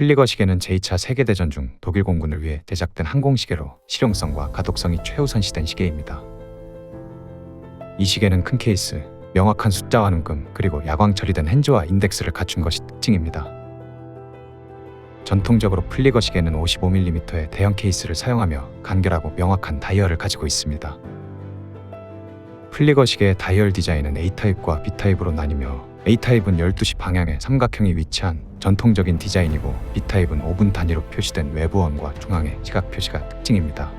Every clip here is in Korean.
플리거 시계는 제2차 세계대전 중 독일 공군을 위해 제작된 항공시계로 실용성과 가독성이 최우선시된 시계입니다. 이 시계는 큰 케이스, 명확한 숫자와 눈금, 그리고 야광 처리된 핸즈와 인덱스를 갖춘 것이 특징입니다. 전통적으로 플리거 시계는 55mm의 대형 케이스를 사용하며 간결하고 명확한 다이얼을 가지고 있습니다. 플리거 시계의 다이얼 디자인은 A타입과 B타입으로 나뉘며 A타입은 12시 방향의 삼각형이 위치한 전통적인 디자인이고 B타입은 5분 단위로 표시된 외부원과 중앙의 시각 표시가 특징입니다.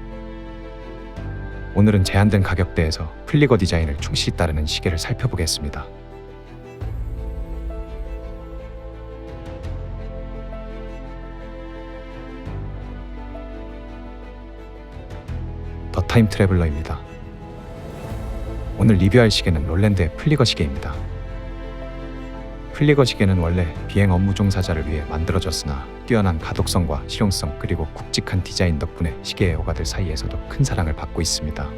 오늘은 제한된 가격대에서 플리거 디자인을 충실히 따르는 시계를 살펴보겠습니다. 더 타임 트래블러입니다. 오늘 리뷰할 시계는 롤랜드의 플리거 시계입니다. 플리거 시계는 원래 비행 업무 종사자를 위해 만들어졌으나 뛰어난 가독성과 실용성 그리고 굵직한 디자인 덕분에 시계 애호가들 사이에서도 큰 사랑을 받고 있습니다.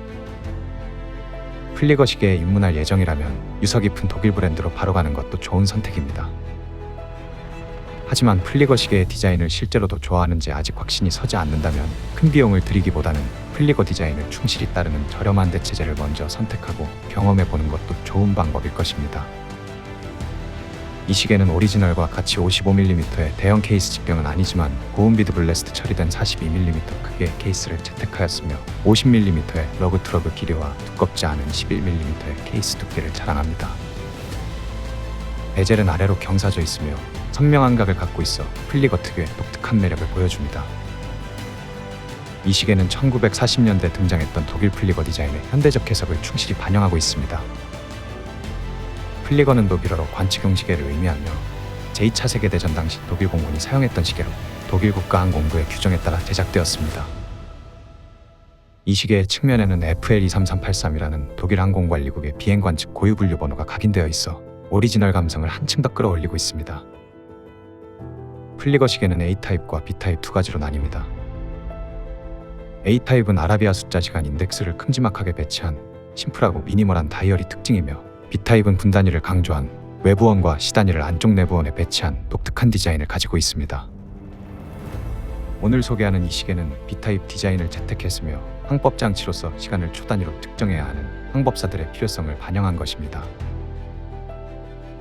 플리거 시계에 입문할 예정이라면 유서 깊은 독일 브랜드로 바로 가는 것도 좋은 선택입니다. 하지만 플리거 시계의 디자인을 실제로도 좋아하는지 아직 확신이 서지 않는다면 큰 비용을 들이기보다는 플리거 디자인을 충실히 따르는 저렴한 대체제를 먼저 선택하고 경험해 보는 것도 좋은 방법일 것입니다. 이 시계는 오리지널과 같이 55mm의 대형 케이스 직경은 아니지만 고운 비드 블래스트 처리된 42mm 크기의 케이스를 채택하였으며 50mm의 러그 트러그 길이와 두껍지 않은 11mm의 케이스 두께를 자랑합니다. 베젤은 아래로 경사져 있으며 선명한 각을 갖고 있어 플리거 특유의 독특한 매력을 보여줍니다. 이 시계는 1940년대 등장했던 독일 플리거 디자인의 현대적 해석을 충실히 반영하고 있습니다. 플리거는 독일어로 관측용 시계를 의미하며 제2차 세계대전 당시 독일 공군이 사용했던 시계로 독일 국가항공부의 규정에 따라 제작되었습니다. 이 시계의 측면에는 FL23383이라는 독일 항공관리국의 비행 관측 고유 분류 번호가 각인되어 있어 오리지널 감성을 한층 더 끌어올리고 있습니다. 플리거 시계는 A타입과 B타입 두 가지로 나뉩니다. A타입은 아라비아 숫자 시간 인덱스를 큼지막하게 배치한 심플하고 미니멀한 다이얼이 특징이며 B타입은 분단위를 강조한 외부원과 시단위를 안쪽 내부원에 배치한 독특한 디자인을 가지고 있습니다. 오늘 소개하는 이 시계는 B타입 디자인을 채택했으며 항법 장치로서 시간을 초단위로 특정해야 하는 항법사들의 필요성을 반영한 것입니다.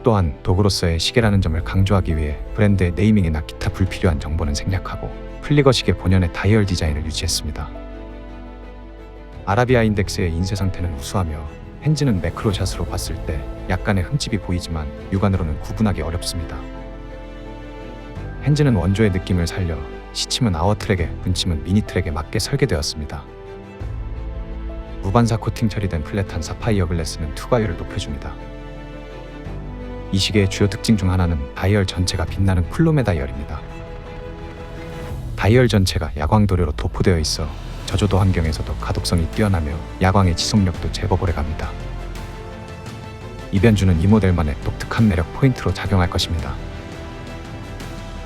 또한 도구로서의 시계라는 점을 강조하기 위해 브랜드의 네이밍이나 기타 불필요한 정보는 생략하고 플리거 시계 본연의 다이얼 디자인을 유지했습니다. 아라비아 인덱스의 인쇄 상태는 우수하며 핸즈는 매크로샷으로 봤을 때 약간의 흠집이 보이지만 육안으로는 구분하기 어렵습니다. 핸즈는 원조의 느낌을 살려 시침은 아워트랙에 분침은 미니트랙에 맞게 설계되었습니다. 무반사 코팅 처리된 플랫한 사파이어 글래스는 투과율을 높여줍니다. 이 시계의 주요 특징 중 하나는 다이얼 전체가 빛나는 플로메 다이얼입니다. 다이얼 전체가 야광 도료로 도포되어 있어 저조도 환경에서도 가독성이 뛰어나며 야광의 지속력도 제법 오래갑니다. 이변주는 이 모델만의 독특한 매력 포인트로 작용할 것입니다.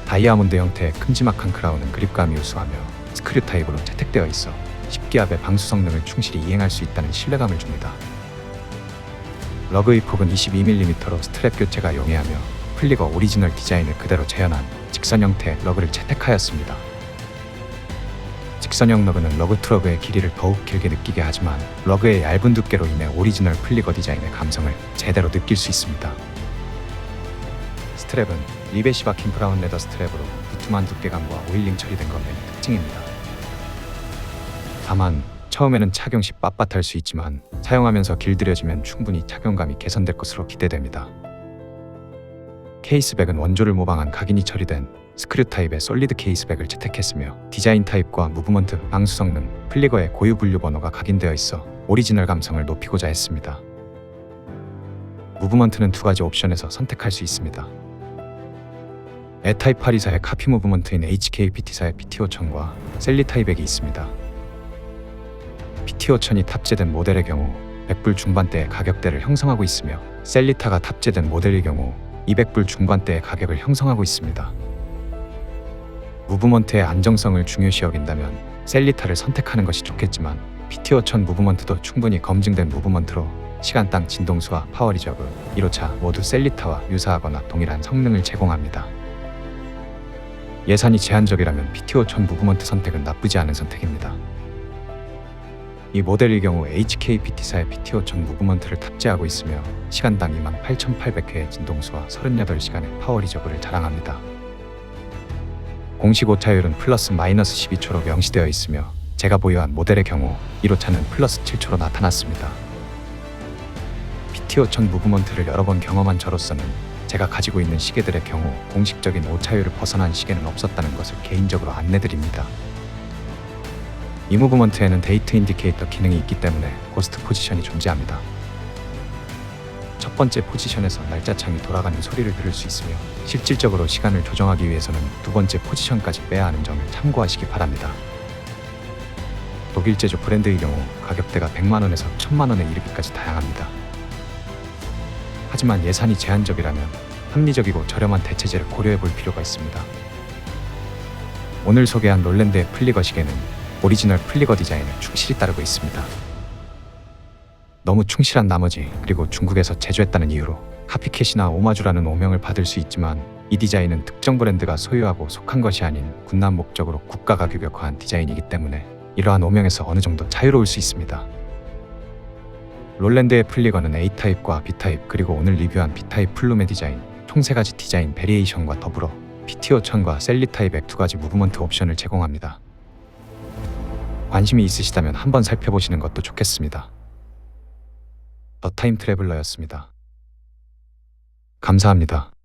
다이아몬드 형태의 큼지막한 크라운은 그립감이 우수하며 스크류 타입으로 채택되어 있어 십기압의 방수 성능을 충실히 이행할 수 있다는 신뢰감을 줍니다. 러그의 폭은 22mm로 스트랩 교체가 용이하며 플리거 오리지널 디자인을 그대로 재현한 직선 형태의 러그를 채택하였습니다. 직선형 러그는 러그 트러그의 길이를 더욱 길게 느끼게 하지만 러그의 얇은 두께로 인해 오리지널 플리거 디자인의 감성을 제대로 느낄 수 있습니다. 스트랩은 박힌 브라운 레더 스트랩으로 두툼한 두께감과 오일링 처리된 것이 특징입니다. 다만 처음에는 착용 시 빳빳할 수 있지만 사용하면서 길들여지면 충분히 착용감이 개선될 것으로 기대됩니다. 케이스백은 원조를 모방한 각인이 처리된 스크류 타입의 솔리드 케이스백을 채택했으며 디자인 타입과 무브먼트, 방수 성능, 플리거의 고유 분류 번호가 각인되어 있어 오리지널 감성을 높이고자 했습니다. 무브먼트는 두 가지 옵션에서 선택할 수 있습니다. 에타입 824의 카피 무브먼트인 HKPT사의 PT5000과 셀리 타입액이 있습니다. PT5000이 탑재된 모델의 경우 100불 중반대의 가격대를 형성하고 있으며 셀리타가 탑재된 모델의 경우 200불 중반대의 가격을 형성하고 있습니다. 무브먼트의 안정성을 중요시 여긴다면 셀리타를 선택하는 것이 좋겠지만 PT5000 무브먼트도 충분히 검증된 무브먼트로 시간당 진동수와 파워 리저브, 1호차 모두 셀리타와 유사하거나 동일한 성능을 제공합니다. 예산이 제한적이라면 PTO 1000 무브먼트 선택은 나쁘지 않은 선택입니다. 이 모델의 경우 HKPT사의 PTO 1000 무브먼트를 탑재하고 있으며 시간당 28,800회의 진동수와 38시간의 파워 리저브를 자랑합니다. 공식 오차율은 플러스 마이너스 12초로 명시되어 있으며 제가 보유한 모델의 경우 1호차는 플러스 7초로 나타났습니다. PTO 1000 무브먼트를 여러 번 경험한 저로서는 제가 가지고 있는 시계들의 경우 공식적인 오차율을 벗어난 시계는 없었다는 것을 개인적으로 안내드립니다. 이 무브먼트에는 데이트 인디케이터 기능이 있기 때문에 고스트 포지션이 존재합니다. 첫 번째 포지션에서 날짜창이 돌아가는 소리를 들을 수 있으며 실질적으로 시간을 조정하기 위해서는 두 번째 포지션까지 빼야 하는 점을 참고하시기 바랍니다. 독일 제조 브랜드의 경우 가격대가 100만 원에서 1000만 원에 이르기까지 다양합니다. 하지만 예산이 제한적이라면 합리적이고 저렴한 대체제를 고려해 볼 필요가 있습니다. 오늘 소개한 롤랜드의 플리거 시계는 오리지널 플리거 디자인을 충실히 따르고 있습니다. 너무 충실한 나머지 그리고 중국에서 제조했다는 이유로 카피캣이나 오마주라는 오명을 받을 수 있지만 이 디자인은 특정 브랜드가 소유하고 속한 것이 아닌 군남 목적으로 국가가 규격화한 디자인이기 때문에 이러한 오명에서 어느 정도 자유로울 수 있습니다. 롤랜드의 플리거는 A타입과 B타입 그리고 오늘 리뷰한 B타입 플룸의 디자인 총세 가지 디자인 베리에이션과 더불어 PTO 1000과 셀리 타입의 두 가지 무브먼트 옵션을 제공합니다. 관심이 있으시다면 한번 살펴보시는 것도 좋겠습니다. 더 타임 트래블러였습니다. 감사합니다.